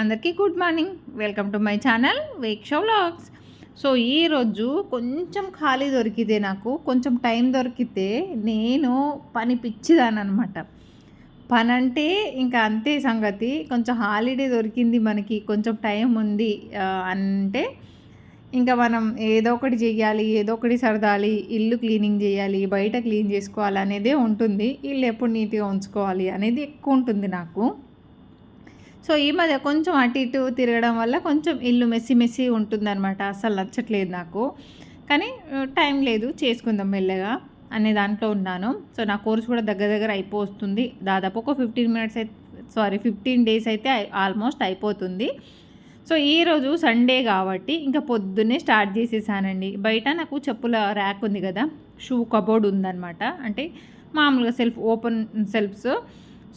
అందరికీ good morning. Welcome to my channel wake show vlogs. So ఈరోజు కొంచెం ఖాళీ దొరికితే నాకు కొంచెం టైం దొరికితే నేను పని పిచ్చిదానమాట పని అంటే ఇంకా అంతే సంగతి. కొంచెం హాలిడే దొరికింది మనకి కొంచెం టైం ఉంది అంటే ఇంకా మనం ఏదో ఒకటి చేయాలి ఏదో ఒకటి సరదాలి ఇల్లు క్లీనింగ్ చేయాలి బయట క్లీన్ చేసుకోవాలి అనేదే ఉంటుంది. ఇల్లు ఎప్పుడు నీట్గా ఉంచుకోవాలి అనేది ఎక్కువ ఉంటుంది నాకు. సో ఈ మధ్య కొంచెం అటు ఇటు తిరగడం వల్ల కొంచెం ఇల్లు మెస్సి మెస్సి ఉంటుందన్నమాట. అసలు నచ్చట్లేదు నాకు. కానీ టైం లేదు. చేసుకుందాం మెల్లగా అనే దాంట్లో ఉన్నాను. సో నా కోర్స్ కూడా దగ్గర దగ్గర అయిపోతుంది దాదాపు ఒక ఫిఫ్టీన్ మినిట్స్ అయితే సారీ ఫిఫ్టీన్ డేస్ అయితే ఆల్మోస్ట్ అయిపోతుంది. సో ఈరోజు సండే కాబట్టి ఇంకా పొద్దున్నే స్టార్ట్ చేసేసానండి. బయట నాకు చెప్పుల ర్యాక్ ఉంది కదా షూ కబోర్డ్ ఉందన్నమాట. అంటే మామూలుగా సెల్ఫ్ ఓపెన్ సెల్ఫ్స్.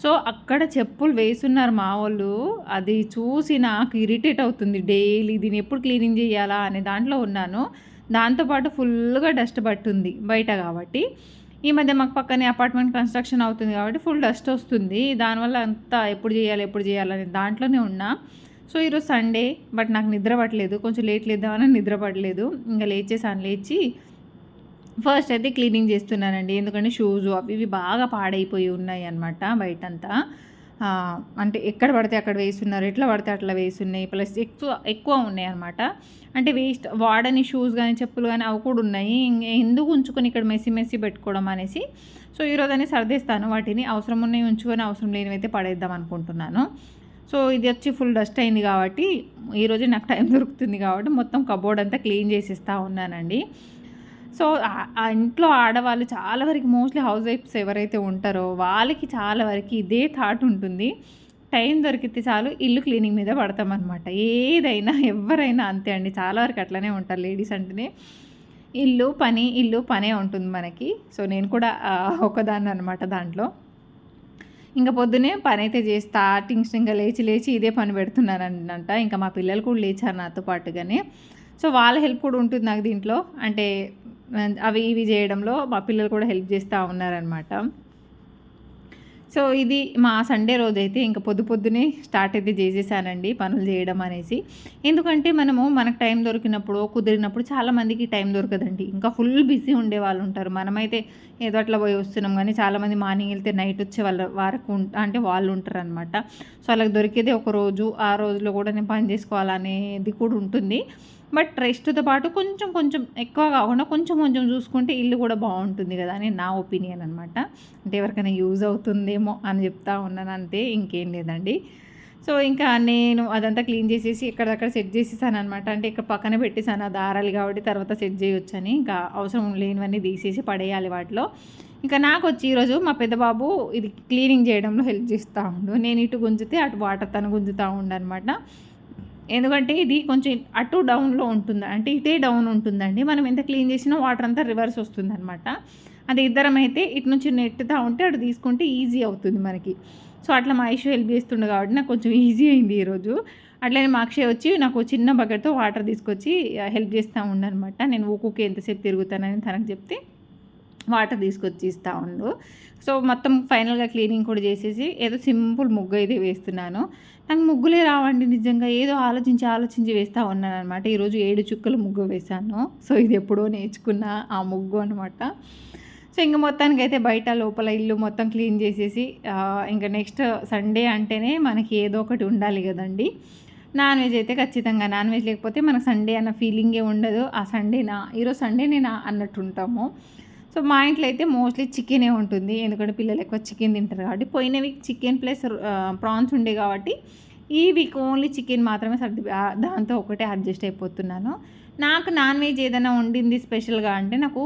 సో అక్కడ చెప్పులు వేస్తున్నారు మా వాళ్ళు. అది చూసి నాకు ఇరిటేట్ అవుతుంది. డైలీ దీన్ని ఎప్పుడు క్లీనింగ్ చేయాలా? అనే దాంట్లో ఉన్నాను. దాంతోపాటు ఫుల్గా డస్ట్ పట్టుంది బయట కాబట్టి. ఈ మధ్య మాకు పక్కనే అపార్ట్మెంట్ కన్స్ట్రక్షన్ అవుతుంది కాబట్టి ఫుల్ డస్ట్ వస్తుంది. దానివల్ల అంతా ఎప్పుడు చేయాలి ఎప్పుడు చేయాలని దాంట్లోనే ఉన్నా. సో ఈరోజు సండే బట్ నాకు నిద్ర పట్టలేదు. కొంచెం లేట్ లేద్దామని నిద్ర పడలేదు ఇంకా లేచేసాను లేచి ఫస్ట్ అయితే క్లీనింగ్ చేస్తున్నానండి. ఎందుకంటే షూస్ అవి ఇవి బాగా పాడైపోయి ఉన్నాయి అనమాట బయటంతా. అంటే ఎక్కడ పడితే అక్కడ వేస్తున్నారు ఎట్లా పడితే అట్లా వేస్తున్నాయి ప్లస్ ఎక్కువ ఎక్కువ ఉన్నాయి అనమాట అంటే వేస్ట్ వాడని షూస్ కానీ చెప్పులు కానీ అవి కూడా ఉన్నాయి. ఎందుకు ఉంచుకొని ఇక్కడ మెస్సి మెస్సి పెట్టుకోవడం అనేసి. సో ఈరోజు అని సర్దేస్తాను. వాటిని అవసరం ఉన్నాయి ఉంచుకొని అవసరం లేనివి అయితే పడేద్దాం అనుకుంటున్నాను. సో ఇది వచ్చి ఫుల్ డస్ట్ అయింది కాబట్టి ఈరోజు నాకు టైం దొరుకుతుంది కాబట్టి మొత్తం కబోర్డ్ అంతా క్లీన్ చేసేస్తూ ఉన్నానండి. సో ఆ ఇంట్లో ఆడవాళ్ళు చాలా వరకు మోస్ట్లీ హౌస్ వైఫ్స్ ఎవరైతే ఉంటారో వాళ్ళకి చాలా వరకు ఇదే థాట్ ఉంటుంది. టైం దొరికితే చాలు ఇల్లు క్లీనింగ్ మీద పడతామన్నమాట. ఏదైనా ఎవరైనా అంతే అండి. చాలా వరకు అట్లనే ఉంటారు లేడీస్ అంటేనే. ఇల్లు పని ఇల్లు పనే ఉంటుంది మనకి. సో నేను కూడా ఒకదాన్ని అనమాట దాంట్లో. ఇంకా పొద్దునే పని అయితే చేసి స్టార్టింగ్స్ ఇంకా లేచి లేచి ఇదే పని పెడుతున్నానంట ఇంకా మా పిల్లలు కూడా లేచారు నాతో పాటుగానే. సో వాళ్ళ హెల్ప్ కూడా ఉంటుంది నాకు దీంట్లో. అంటే అవి ఇవి చేయడంలో మా పిల్లలు కూడా హెల్ప్ చేస్తూ ఉన్నారనమాట సో ఇది మా సండే రోజు అయితే ఇంకా పొద్దు పొద్దునే స్టార్ట్ అయితే చేసేసానండి పనులు చేయడం అనేసి. ఎందుకంటే మనము మనకు టైం దొరికినప్పుడు కుదిరినప్పుడు చాలామందికి టైం దొరకదండి. ఇంకా ఫుల్ బిజీ ఉండే వాళ్ళు ఉంటారు. మనమైతే ఏదో అట్లా పోయి వస్తున్నాం కానీ చాలామంది మార్నింగ్ వెళ్తే నైట్ వచ్చే వాళ్ళ వరకు అంటే వాళ్ళు ఉంటారు అనమాట సో వాళ్ళకి దొరికేదే ఒక రోజు ఆ రోజులో కూడా నేను పని చేసుకోవాలనేది కూడా ఉంటుంది. బట్ రెస్ట్తో పాటు కొంచెం కొంచెం ఎక్కువ కాకుండా కొంచెం కొంచెం చూసుకుంటే ఇల్లు కూడా బాగుంటుంది కదా అని నా ఒపీనియన్ అనమాట అంటే ఎవరికైనా యూజ్ అవుతుందేమో అని చెప్తా ఉన్నాను అంతే ఇంకేం లేదండి. సో ఇంకా నేను అదంతా క్లీన్ చేసేసి ఎక్కడక్కడ సెట్ చేసేసాను అనమాట అంటే ఇక్కడ పక్కన పెట్టేసాను ఆ దారాలు కాబట్టి తర్వాత సెట్ చేయొచ్చని. ఇంకా అవసరం లేనివన్నీ తీసేసి పడేయాలి వాటిలో. ఇంకా నాకు వచ్చి ఈరోజు మా పెద్దబాబు ఇది క్లీనింగ్ చేయడంలో హెల్ప్ చేస్తూ ఉండు. నేను ఇటు గుంజితే అటు వాటర్ తను గుంజుతూ అనమాట ఎందుకంటే ఇది కొంచెం అటు డౌన్లో ఉంటుంది అంటే ఇటే డౌన్ ఉంటుందండి. మనం ఎంత క్లీన్ చేసినా వాటర్ అంతా రివర్స్ వస్తుంది అనమాట అది ఇద్దరం అయితే ఇటు నుంచి నెట్టుతా ఉంటే అటు తీసుకుంటే ఈజీ అవుతుంది మనకి. సో అట్లా మా ఇష్యూ హెల్ప్ చేస్తుండే కాబట్టి నాకు కొంచెం ఈజీ అయింది ఈరోజు. అట్లనే మా అక్షయ్ వచ్చి నాకు చిన్న బకెట్తో వాటర్ తీసుకొచ్చి హెల్ప్ చేస్తూ ఉండనమాట నేను ఊకుకి ఎంతసేపు తిరుగుతానని తనకు చెప్తే వాటర్ తీసుకొచ్చి ఇస్తూ ఉండు. సో మొత్తం ఫైనల్గా క్లీనింగ్ కూడా చేసేసి ఏదో సింపుల్ ముగ్గు అయితే వేస్తున్నాను. నాకు ముగ్గులే రావండి నిజంగా. ఏదో ఆలోచించి ఆలోచించి వేస్తూ ఉన్నాను అనమాట ఈరోజు ఏడు చుక్కలు ముగ్గు వేశాను. సో ఇది ఎప్పుడో నేర్చుకున్న ఆ ముగ్గు అనమాట సో ఇంక మొత్తానికి అయితే బయట లోపల ఇల్లు మొత్తం క్లీన్ చేసేసి ఇంకా నెక్స్ట్ సండే అంటేనే మనకి ఏదో ఒకటి ఉండాలి కదండి. నాన్ వెజ్ అయితే ఖచ్చితంగా. నాన్ వెజ్ లేకపోతే మనకు సండే అన్న ఫీలింగే ఉండదు. ఆ సండేనా? ఈరోజు సండేనేనా అన్నట్టు ఉంటాము. సో మా ఇంట్లో అయితే మోస్ట్లీ చికెనే ఉంటుంది. ఎందుకంటే పిల్లలు ఎక్కువ చికెన్ తింటారు కాబట్టి పోయిన వీక్ చికెన్ ప్లస్ ప్రాన్స్ ఉండే కాబట్టి ఈ వీక్ ఓన్లీ చికెన్ మాత్రమే సర్ది దాంతో ఒకటే అడ్జస్ట్ అయిపోతున్నాను. నాకు నాన్ వెజ్ ఏదైనా వండింది స్పెషల్గా అంటే నాకు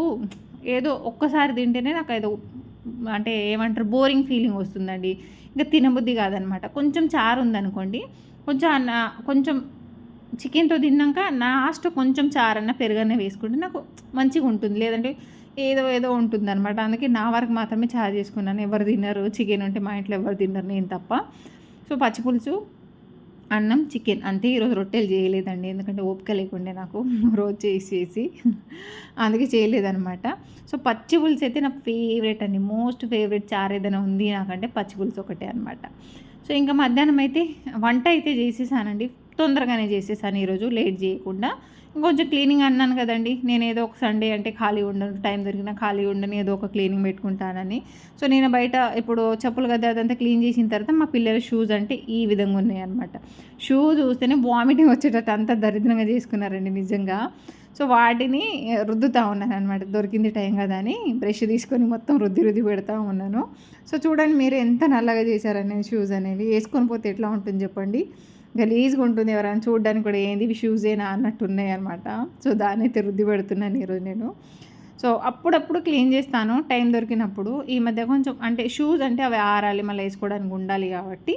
ఏదో ఒక్కసారి తింటేనే నాకు ఏదో అంటే ఏమంటారు బోరింగ్ ఫీలింగ్ వస్తుందండి. ఇంకా తినబుద్ధి కాదనమాట. కొంచెం చారు ఉందనుకోండి కొంచెం కొంచెం చికెన్తో తిన్నాక లాస్ట్ కొంచెం చారన్న పెరుగన్న వేసుకుంటే నాకు మంచిగా ఉంటుంది. లేదంటే ఏదో ఏదో ఉంటుంది అనమాట అందుకే నా వరకు మాత్రమే చార్జ్ చేసుకున్నాను. ఎవరు తిన్నారు? చికెన్ ఉంటే మా ఇంట్లో ఎవరు తిన్నారు? నేను తప్ప. సో పచ్చిపులుసు అన్నం చికెన్. అంతే ఈరోజు రొట్టెలు చేయలేదండి. ఎందుకంటే ఓపిక లేకుండే నాకు రోజు చేసేసి అందుకే చేయలేదనమాట సో పచ్చి పులుసు అయితే నా ఫేవరెట్ అండి. మోస్ట్ ఫేవరెట్ చారు ఏదైనా ఉంది నాకంటే పచ్చి పులుసు ఒకటే అనమాట సో ఇంకా మధ్యాహ్నం అయితే వంట అయితే చేసేసానండి. తొందరగానే చేసేసాను ఈరోజు లేట్ చేయకుండా. ఇంకొంచెం క్లీనింగ్ అన్నాను కదండి నేను ఏదో ఒక సండే అంటే ఖాళీ ఉండను టైం దొరికినా ఖాళీ ఉండని ఏదో ఒక క్లీనింగ్ పెట్టుకుంటానని. సో నేను బయట ఇప్పుడు చెప్పులు కదా అదంతా క్లీన్ చేసిన తర్వాత మా పిల్లల షూస్ అంటే ఈ విధంగా ఉన్నాయన్నమాట. షూ చూస్తేనే వామిటింగ్ వచ్చేటట్టు అంత దరిద్రంగా చేసుకున్నారండి నిజంగా. సో వాటిని రుద్దుతూ ఉన్నాను అనమాట దొరికింది టైం కదా అని. బ్రష్ తీసుకొని మొత్తం రుద్ది రుద్ది పెడతా ఉన్నాను. సో చూడండి మీరు ఎంత నల్లగా చేశారనేది షూస్ అనేవి. వేసుకొని పోతే ఎట్లా ఉంటుంది చెప్పండి? గలీజ్గా ఉంటుంది ఎవరైనా చూడడానికి కూడా ఏంది షూజేనా అన్నట్టు ఉన్నాయి అనమాట సో దాన్ని అయితే రుద్ది పెడుతున్నాను ఈరోజు నేను. సో అప్పుడప్పుడు క్లీన్ చేస్తాను టైం దొరికినప్పుడు. ఈ మధ్య కొంచెం అంటే షూస్ అంటే అవి ఆరాలి మళ్ళీ వేసుకోవడానికి ఉండాలి కాబట్టి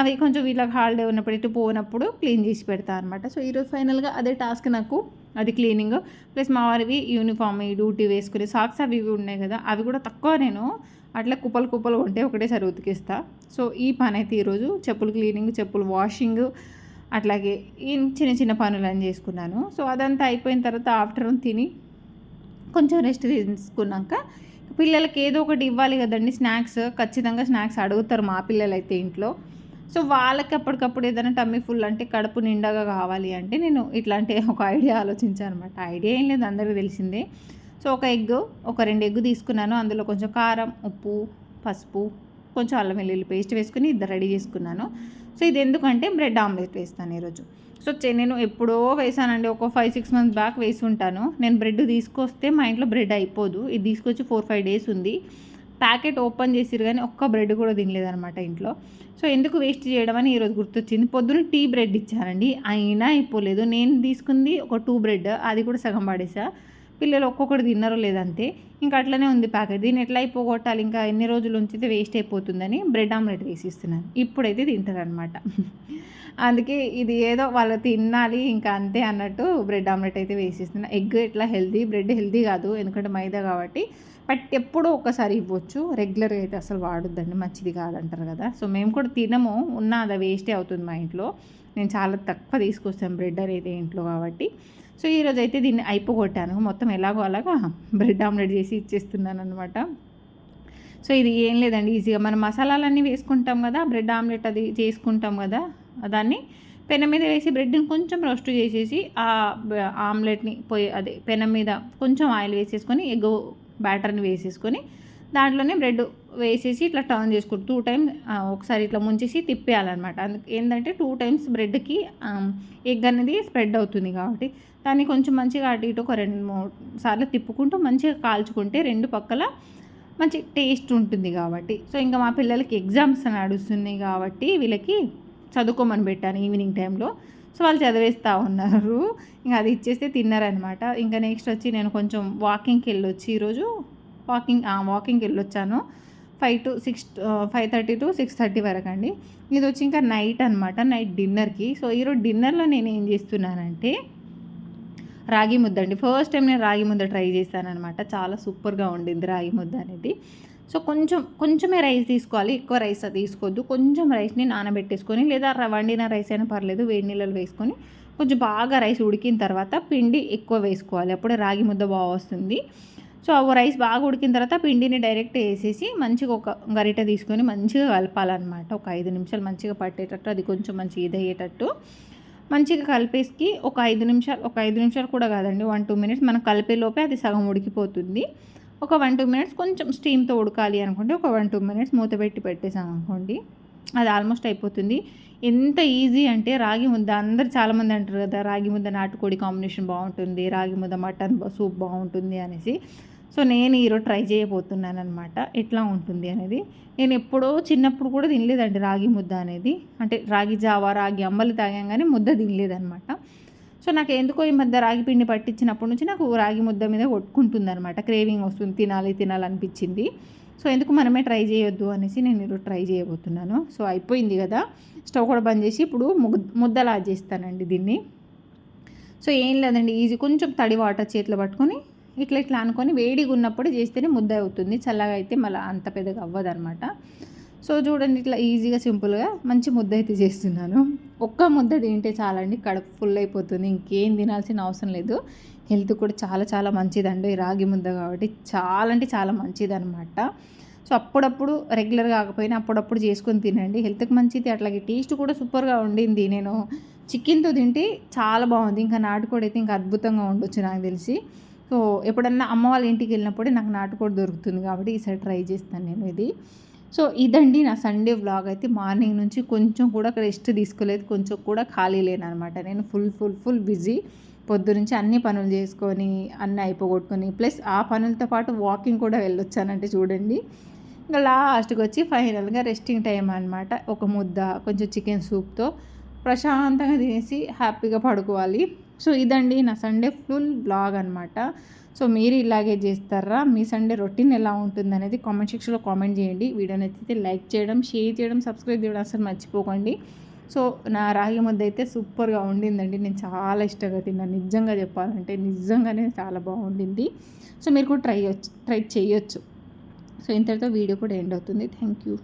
అవి కొంచెం వీళ్ళకి హాలిడే ఉన్నప్పుడు ఇటు పోనప్పుడు క్లీన్ చేసి పెడతా అనమాట సో ఈరోజు ఫైనల్గా అదే టాస్క్ నాకు అది క్లీనింగ్ ప్లస్ మా వారివి యూనిఫామ్ డ్యూటీ వేసుకునే సాక్స్ అవి ఇవి ఉన్నాయి కదా అవి కూడా తక్కువ నేను అట్లా కుప్పలు కుప్పలు ఉంటే ఒకటేసారి ఉతికిస్తా. సో ఈ పని అయితే ఈరోజు చెప్పులు క్లీనింగ్ చెప్పులు వాషింగ్ అట్లాగే ఈ చిన్న చిన్న పనులు అని చేసుకున్నాను. సో అదంతా అయిపోయిన తర్వాత ఆఫ్టర్నూన్ తిని కొంచెం రెస్ట్ తీసుకున్నాక పిల్లలకి ఏదో ఒకటి ఇవ్వాలి కదండి స్నాక్స్. ఖచ్చితంగా స్నాక్స్ అడుగుతారు మా పిల్లలు అయితే ఇంట్లో. సో వాళ్ళకి అప్పటికప్పుడు ఏదైనా టమ్మీ ఫుల్ అంటే కడుపు నిండగా కావాలి అంటే నేను ఇట్లాంటి ఒక ఐడియా ఆలోచించాను అనమాట ఐడియా ఏం లేదు అందరికీ తెలిసిందే. సో ఒక ఎగ్ ఒక రెండు ఎగ్ తీసుకున్నాను. అందులో కొంచెం కారం ఉప్పు పసుపు కొంచెం అల్లం వెల్లుల్లి పేస్ట్ వేసుకుని ఇద్దరు రెడీ చేసుకున్నాను. సో ఇది ఎందుకంటే బ్రెడ్ ఆమ్లెట్ వేస్తాను ఈరోజు. సో నేను ఎప్పుడో వేసానండి ఒక ఫైవ్ సిక్స్ మంత్స్ బ్యాక్ వేసి ఉంటాను. నేను బ్రెడ్ తీసుకొస్తే మా ఇంట్లో బ్రెడ్ అయిపోదు. ఇది తీసుకొచ్చి ఫోర్ ఫైవ్ డేస్ ఉంది. ప్యాకెట్ ఓపెన్ చేసిరు కానీ ఒక్క బ్రెడ్ కూడా తినలేదనమాట ఇంట్లో. సో ఎందుకు వేస్ట్ చేయడం అని ఈరోజు గుర్తొచ్చింది. పొద్దున్న టీ బ్రెడ్ ఇచ్చానండి. అయినా అయిపోలేదు. నేను తీసుకుంది ఒక టూ బ్రెడ్ అది కూడా సగం పడేసా. పిల్లలు ఒక్కొక్కటి తిన్నారో లేదంతే ఇంకా అట్లనే ఉంది ప్యాకెట్. దీన్ని ఎట్లా అయిపోగొట్టాలి? ఇంకా ఎన్ని రోజులు ఉంచితే వేస్ట్ అయిపోతుందని బ్రెడ్ ఆమ్లెట్ వేసి ఇస్తున్నాను. ఇప్పుడైతే తింటారనమాట అందుకే ఇది ఏదో వాళ్ళు తినాలి ఇంకా అంతే అన్నట్టు బ్రెడ్ ఆమ్లెట్ అయితే వేసిస్తున్నా ఎగ్ ఎట్లా హెల్తీ? బ్రెడ్ హెల్తీ కాదు ఎందుకంటే మైదా కాబట్టి. బట్ ఎప్పుడో ఒకసారి ఇవ్వచ్చు. రెగ్యులర్గా అయితే అసలు వాడొద్దండి. మంచిది కాదంటారు కదా. సో మేము కూడా తినము. ఉన్న అది వేస్టే అవుతుంది మా ఇంట్లో. నేను చాలా తక్కువ తీసుకొస్తాను బ్రెడ్ అనేది ఇంట్లో కాబట్టి. సో ఈరోజు అయితే దీన్ని అయిపోగొట్టాను. మొత్తం ఎలాగో అలాగా బ్రెడ్ ఆమ్లెట్ చేసి ఇచ్చేస్తున్నాను అనమాట సో ఇది ఏం లేదండి ఈజీగా. మనం మసాలాలన్నీ వేసుకుంటాం కదా బ్రెడ్ ఆమ్లెట్ అది చేసుకుంటాం కదా దాన్ని పెనం మీద వేసి బ్రెడ్ని కొంచెం రోస్ట్ చేసేసి ఆ ఆమ్లెట్ని పోయి అదే పెనం మీద కొంచెం ఆయిల్ వేసేసుకొని ఎగ్ బ్యాటర్ని వేసేసుకొని దాంట్లోనే బ్రెడ్ వేసేసి ఇట్లా టర్న్ చేసుకుంటూ టూ టైమ్స్ ఒకసారి ఇట్లా ముంచేసి తిప్పేయాలన్నమాట. అందుకు ఏంటంటే టూ టైమ్స్ బ్రెడ్కి ఎగ్ అనేది స్ప్రెడ్ అవుతుంది కాబట్టి దాన్ని కొంచెం మంచిగా అటు ఇటు ఒక రెండు మూడు సార్లు తిప్పుకుంటూ మంచిగా కాల్చుకుంటే రెండు పక్కల మంచి టేస్ట్ ఉంటుంది కాబట్టి. సో ఇంకా మా పిల్లలకి ఎగ్జామ్స్ నడుస్తున్నాయి కాబట్టి వీళ్ళకి చదువుకోమని పెట్టాను ఈవినింగ్ టైంలో. సో వాళ్ళు చదివేస్తూ ఉన్నారు. ఇంకా అది ఇచ్చేస్తే తిన్నారనమాట ఇంకా నెక్స్ట్ వచ్చి నేను కొంచెం వాకింగ్కి వెళ్ళొచ్చి ఈరోజు వాకింగ్ వాకింగ్కి వెళ్ళొచ్చాను. Five to six five thirty to six thirty వరకు అండి ఇది వచ్చి ఇంకా నైట్ అనమాట నైట్ డిన్నర్కి. సో ఈరోజు డిన్నర్లో నేను ఏం చేస్తున్నానంటే రాగి ముద్ద అండి. ఫస్ట్ టైం నేను రాగి ముద్ద ట్రై చేశానమాట చాలా సూపర్గా ఉండింది రాగి ముద్ద అనేది. సో కొంచెం కొంచెమే రైస్ తీసుకోవాలి. ఎక్కువ రైస్ తీసుకోవద్దు. కొంచెం రైస్ని నానబెట్టేసుకొని లేదా వండిన రైస్ అయినా పర్లేదు వేడి నీళ్ళలో వేసుకొని కొంచెం బాగా రైస్ ఉడికిన తర్వాత పిండి ఎక్కువ వేసుకోవాలి. అప్పుడే రాగి ముద్ద బాగా వస్తుంది. సో ఆ రైస్ బాగా ఉడికిన తర్వాత పిండిని డైరెక్ట్ వేసేసి మంచిగా ఒక గరిట తీసుకొని మంచిగా కలపాలన్నమాట. ఒక ఐదు నిమిషాలు మంచిగా పట్టేటట్టు అది కొంచెం మంచిగా ఇదయ్యేటట్టు. మంచిగా కలిపేసి ఒక ఐదు నిమిషాలు ఒక ఐదు నిమిషాలు కూడా కాదండి వన్ టూ మినిట్స్ మనం కలిపే లోపే అది సగం ఉడికిపోతుంది. ఒక వన్ టూ మినిట్స్ కొంచెం స్టీమ్తో ఉడకాలి అనుకుంటే ఒక వన్ టూ మినిట్స్ మూత పెట్టి పెట్టేసాం అనుకోండి అది ఆల్మోస్ట్ అయిపోతుంది. ఎంత ఈజీ అంటే రాగి ముద్ద అందరు చాలామంది అంటారు కదా రాగి ముద్ద నాటుకోడి కాంబినేషన్ బాగుంటుంది రాగి ముద్ద మటన్ సూప్ బాగుంటుంది అనేసి. సో నేను ఈరోజు ట్రై చేయబోతున్నాను అనమాట ఎట్లా ఉంటుంది అనేది. నేను ఎప్పుడో చిన్నప్పుడు కూడా తినలేదండి రాగి ముద్ద అనేది. అంటే రాగి జావా రాగి అమ్మలు తాగాం కానీ ముద్ద తినలేదనమాట సో నాకు ఎందుకో ఈ మధ్య రాగి పిండి పట్టించినప్పటి నుంచి నాకు రాగి ముద్ద మీద కొట్టుకుంటుంది అనమాట క్రేవింగ్ వస్తుంది తినాలి తినాలనిపించింది. సో ఎందుకు మనమే ట్రై చేయొద్దు అనేసి నేను ఈరోజు ట్రై చేయబోతున్నాను. సో అయిపోయింది కదా. స్టవ్ కూడా బంద్ చేసి ఇప్పుడు ముద్దలా చేస్తానండి దీన్ని. సో ఏం లేదండి ఈజీ కొంచెం తడి వాటర్ చేతిలో పట్టుకొని ఇట్లా ఇట్లా అనుకొని వేడిగా ఉన్నప్పుడు చేస్తేనే ముద్ద అవుతుంది. చల్లగా అయితే మళ్ళీ అంత పెద్దగా అవ్వదు అనమాట సో చూడండి ఇట్లా ఈజీగా సింపుల్గా మంచి ముద్ద అయితే చేస్తున్నాను. ఒక్క ముద్ద తింటే చాలండి కడుపు ఫుల్ అయిపోతుంది. ఇంకేం తినాల్సిన అవసరం లేదు. హెల్త్ కూడా చాలా చాలా మంచిదండి. రాగి ముద్ద కాబట్టి చాలా అంటే చాలా మంచిది అనమాట సో అప్పుడప్పుడు రెగ్యులర్ కాకపోయినా అప్పుడప్పుడు చేసుకొని తినండి. హెల్త్కి మంచిది అట్లాగే టేస్ట్ కూడా సూపర్గా ఉండింది. నేను చికెన్తో తింటే చాలా బాగుంది. ఇంకా నాటుకోడి అయితే ఇంకా అద్భుతంగా ఉండొచ్చు నాకు తెలిసి. సో ఎప్పుడన్నా అమ్మ వాళ్ళ ఇంటికి వెళ్ళినప్పుడే నాకు నాటుకోడి దొరుకుతుంది కాబట్టి ఈసారి ట్రై చేస్తాను నేను ఇది. సో ఇదండి నా సండే వ్లాగ్. అయితే మార్నింగ్ నుంచి కొంచెం కూడా రెస్ట్ తీసుకోలేదు. కొంచెం కూడా ఖాళీ లేనమాట నేను ఫుల్ ఫుల్ ఫుల్ బిజీ. పొద్దు నుంచి అన్ని పనులు చేసుకొని అన్ని అయిపోగొట్టుకొని ప్లస్ ఆ పనులతో పాటు వాకింగ్ కూడా వెళ్ళొచ్చానంటే చూడండి. ఇంకా లాస్ట్కి వచ్చి ఫైనల్గా రెస్టింగ్ టైం అనమాట ఒక ముద్ద కొంచెం చికెన్ సూప్తో ప్రశాంతంగా తినేసి హ్యాపీగా పడుకోవాలి. సో ఇదండి నా సండే ఫుల్ బ్లాగ్ అనమాట సో మీరు ఇలాగే చేస్తారా? మీ సండే రొటీన్ ఎలా ఉంటుంది అనేది కామెంట్ సెక్షన్లో కామెంట్ చేయండి. వీడియో నచ్చితే లైక్ చేయడం షేర్ చేయడం సబ్స్క్రైబ్ చేయడం అసలు మర్చిపోకండి. సో నా రాగి ముద్ద అయితే సూపర్గా ఉండిందండి. నేను చాలా ఇష్టంగా తిన్నాను. నిజంగా చెప్పాలంటే నిజంగానే చాలా బాగుండింది. సో మీరు కూడా ట్రై ట్రై చేయొచ్చు. సో ఇంతటితో వీడియో కూడా ఎండ్ అవుతుంది. Thank you